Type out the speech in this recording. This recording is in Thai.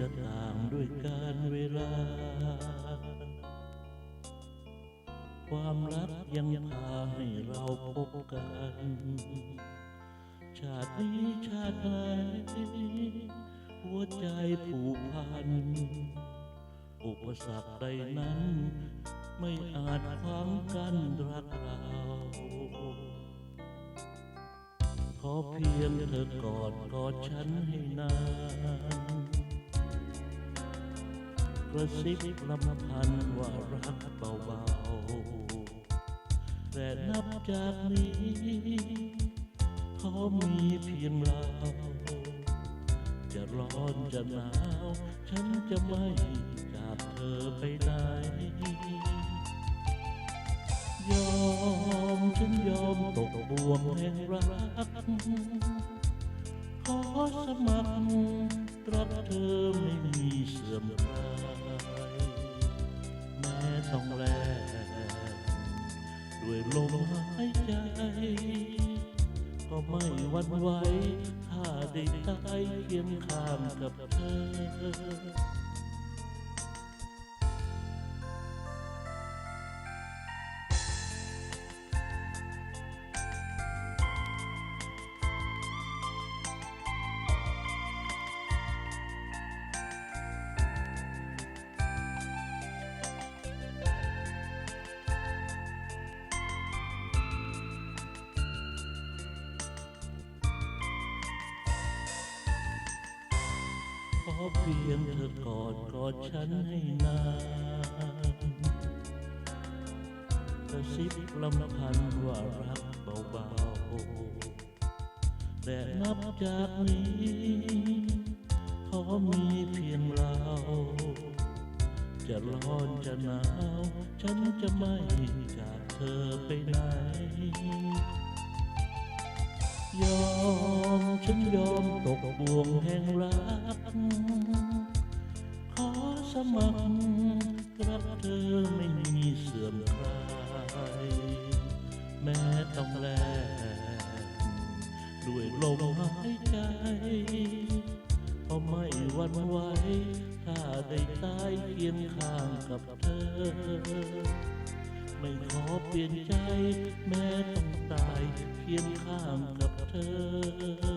จะต่างด้วยการเวลา ความรักยังพาให้เราพบกัน ชาตินี้ชาติไหนหัวใจผูกพัน อุปสรรคใดนั้น ไม่อาจขวางกันรักเราขอเพียงเธอกอดกอดฉันให้นาน กระซิบลำพันว่ารักเบาๆแต่นับจากนี้ขอมีเพียงเรา จะร้อนจะหนาว ฉันจะไม่จากเธอไปไหนยอมฉันยอมตกบ่วงแห่งรัก ขอสมัครรั วันไหวถ้าได้ตายเคียงข้างกับเธอ อเพียงเธอกอดกอดฉันให้นานกระซิบลำพันว่ารักเบาๆแต่นับจากนี้ขอมีเพียงเราจะร้อนจะหนาว ฉันจะไม่จากเธอไปไหน ฉันยอมตกบ่วงแห่งรัก ขอสมัครรักเธอไม่มีเสื่อมคลาย แม้ต้องแลกด้วยลมหายใจก็ไม่หวันไหวถ้าได้ตายเคียงข้างกับเธอ ไม่ขอเปลี่ยนใจแม้ต้องตายเคียงข้างกับ ธอ